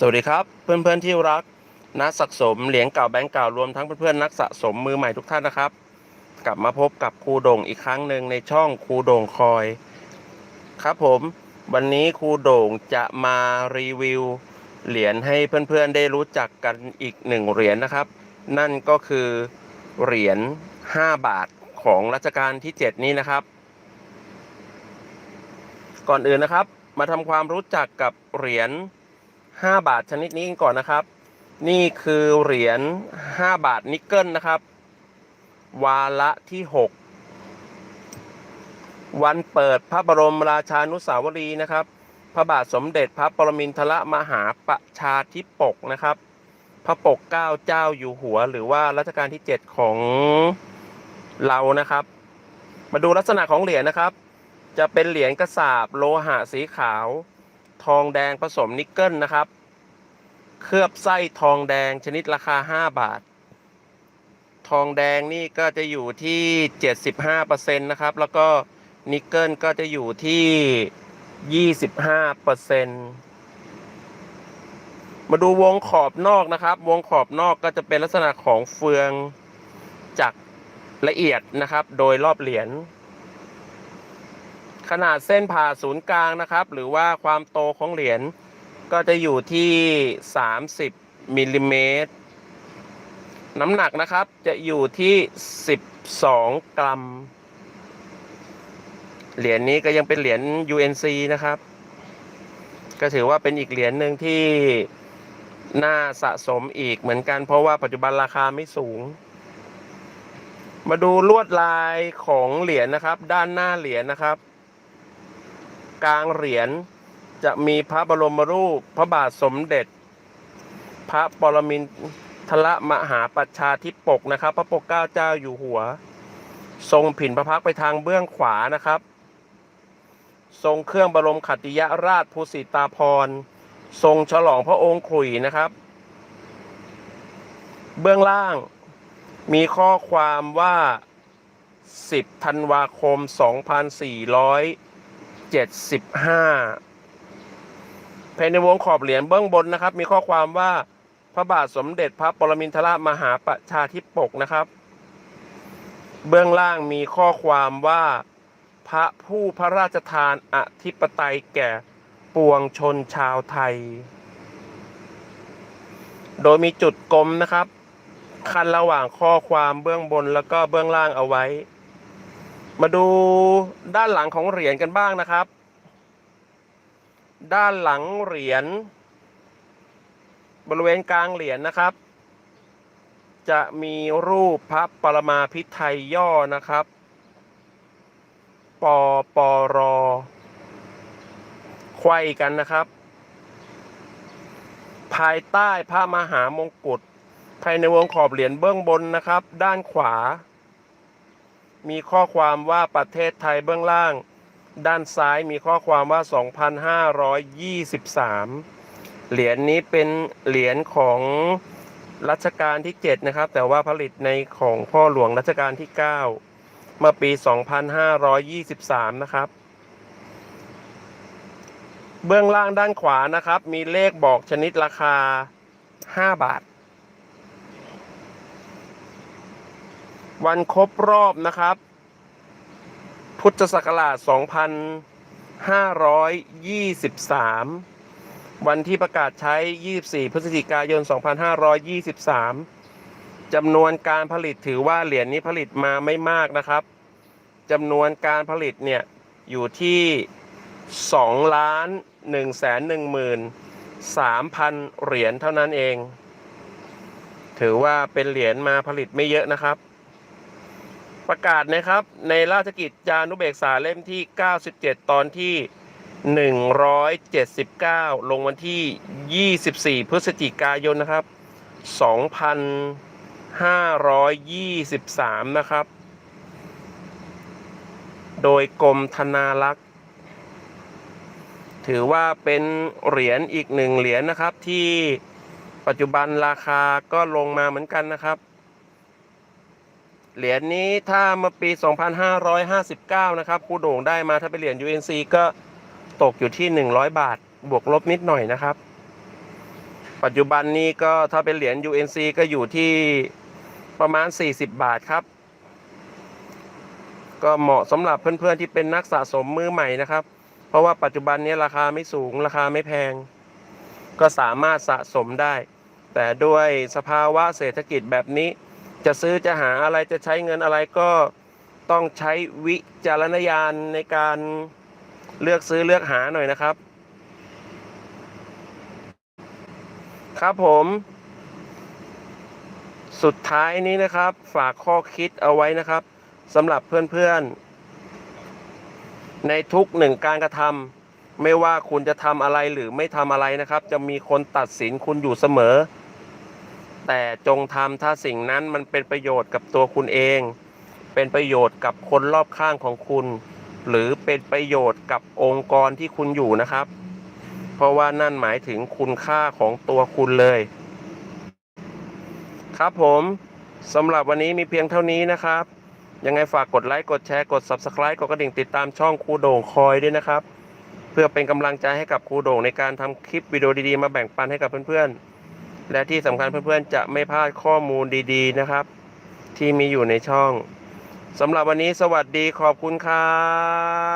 สวัสดีครับ เพื่อนๆที่รักนักสะสมเหรียญเก่าแบงก์เก่ารวมทั้งเพื่อนๆนักสะสมมือใหม่ทุกท่านนะครับ กลับมาพบกับครูโด่งอีกครั้งหนึ่งในช่องครูโด่งคอย ครับผม วันนี้ครูโด่งจะมารีวิวเหรียญให้เพื่อนๆได้รู้จักกันอีกหนึ่งเหรียญนะครับ นั่นก็คือเหรียญ5บาทของรัชกาลที่ 7 นี้นะครับ ก่อนอื่นนะครับ มาทำความรู้จักกับเหรียญ 5 บาทชนิดนี้ก่อนนะครับ นี่คือเหรียญ 5 บาทนิกเกิลนะครับ วาระที่ 6 วันเปิดพระบรมราชานุสาวรีย์นะครับ พระบาทสมเด็จพระปรมินทรมหาประชาธิปกนะครับ พระปกเก้าเจ้าอยู่หัว หรือว่ารัชกาลที่ 7 ของเรานะครับ มาดูลักษณะของเหรียญนะครับ จะเป็นเหรียญกระสาบโลหะสีขาว ทองแดงผสมนิกเกิลนะครับ เคลือบไส้ทองแดงชนิดราคา 5 บาท ทองแดงนี่ก็จะอยู่ที่ 75%นะครับ แล้วก็นิกเกิลก็จะอยู่ที่ 25%มาดูวงขอบนอกนะครับ วงขอบนอกก็จะเป็นลักษณะของเฟืองจักละเอียดนะครับ โดยรอบเหรียญ ขนาดเส้นผ่าศูนย์กลางนะครับ หรือว่าความโตของเหรียญก็จะอยู่ที่ 30มิลลิเมตรน้ำหนักนะครับจะอยู่ที่ 12 กรัม เหรียญนี้ก็ยังเป็นเหรียญ UNC นะครับ ก็ถือว่าเป็นอีกเหรียญหนึ่งที่น่าสะสมอีกเหมือนกันเพราะว่าปัจจุบันราคาไม่สูง มาดูลวดลายของเหรียญนะครับ ด้านหน้าเหรียญนะครับ กลางเหรียญจะมีพระบรมรูป พระบาทสมเด็จ พระปรมินทรมหาประชาธิปกนะครับ พระปกเกล้าเจ้าอยู่หัว ทรงผินพระพักไปทางเบื้องขวานะครับ ทรงเครื่องบรมขัติยราชภูสิตาพร ทรงฉลองพระองค์ขลุยนะครับ เบื้องล่างมีข้อความว่า 10 ธันวาคม 2475ภายในวงขอบเหรียญเบื้องบนนะครับ มีข้อความว่าพระบาทสมเด็จพระปรมินทรมหาประชาธิปกนะครับ เบื้องล่างมีข้อความว่าพระผู้พระราชทานอธิปไตยแก่ปวงชนชาวไทย โดยมีจุดกลมนะครับ คันระหว่างข้อความเบื้องบนแล้วก็เบื้องล่างเอาไว้ มาดูด้านหลังของเหรียญกันบ้างนะครับ ด้านหลังเหรียญบริเวณกลางเหรียญนะครับ จะมีรูปพระปรมาภิไธยย่อนะครับปปรไขว้กันนะครับ ภายใต้พระมหามงกุฎภายในวงขอบเหรียญเบื้องบนนะครับ ด้านขวา มีข้อความว่าประเทศไทยเบื้องล่าง ด้านซ้ายมีข้อความว่า 2,523 เหรียญนี้เป็นเหรียญของรัชกาลที่ 7 นะครับ แต่ว่าผลิตในของพ่อหลวงรัชกาลที่ 9 เมื่อปี 2523 นะครับ เบื้องล่างด้านขวานะครับ มีเลขบอกชนิดราคา 5 บาท วันครบรอบนะครับ พุทธศักราช 2523 วันที่ประกาศใช้ 24 พฤศจิกายน 2523 จำนวนการผลิตถือว่าเหรียญนี้ผลิตมาไม่มากนะครับ จำนวนการผลิตเนี่ยอยู่ที่ 2 ล้าน 1 1 3 0 0 0 เหรียญเท่านั้นเอง ถือว่าเป็นเหรียญมาผลิตไม่เยอะนะครับ ประกาศนะครับ ในราชกิจจานุเบกษาเล่มที่ 97 ตอนที่ 179 ลงวันที่ 24 พฤศจิกายนนะครับ 2523 นะครับ โดยกรมธนารักษ์ ถือว่าเป็นเหรียญอีกหนึ่งเหรียญนะครับที่ปัจจุบันราคาก็ลงมาเหมือนกันนะครับ เหรียญนี้ถ้าเมื่อปี 2559 นะครับครูโด่งได้มาถ้าเป็นเหรียญ UNC ก็ตกอยู่ที่ 100 บาท บวกลบนิดหน่อยนะครับ ปัจจุบันนี้ก็ถ้าเป็นเหรียญ UNC ก็อยู่ที่ประมาณ 40 บาทครับ ก็เหมาะสำหรับเพื่อนๆที่เป็นนักสะสมมือใหม่นะครับ เพราะว่าปัจจุบันนี้ราคาไม่สูงราคาไม่แพง ก็สามารถสะสมได้ แต่ด้วยสภาวะเศรษฐกิจแบบนี้ จะซื้อจะหาอะไรจะใช้เงินอะไรก็ต้องใช้วิจารณญาณในการเลือกซื้อเลือกหาหน่อยนะครับ ครับผม สุดท้ายนี้นะครับ ฝากข้อคิดเอาไว้นะครับสำหรับเพื่อนๆ ในทุกหนึ่งการกระทำไม่ว่าคุณจะทำอะไรหรือไม่ทำอะไรนะครับ จะมีคนตัดสินคุณอยู่เสมอ แต่จงทำถ้าสิ่งนั้นมันเป็นประโยชน์กับตัวคุณเอง เป็นประโยชน์กับคนรอบข้างของคุณ หรือเป็นประโยชน์กับองค์กรที่คุณอยู่นะครับ เพราะว่านั่นหมายถึงคุณค่าของตัวคุณเลย ครับผมสำหรับวันนี้มีเพียงเท่านี้นะครับ ยังไงฝากกดไลค์กดแชร์กด Subscribe กดกระดิ่งติดตามช่องครูโด่งคอยด้วยนะครับ เพื่อเป็นกำลังใจให้กับครูโด่งในการทำคลิปวิดีโอดีๆมาแบ่งปันให้กับเพื่อนๆ และที่สำคัญเพื่อนๆจะไม่พลาดข้อมูลดีๆนะครับ ที่มีอยู่ในช่องสำหรับวันนี้สวัสดีขอบคุณครับ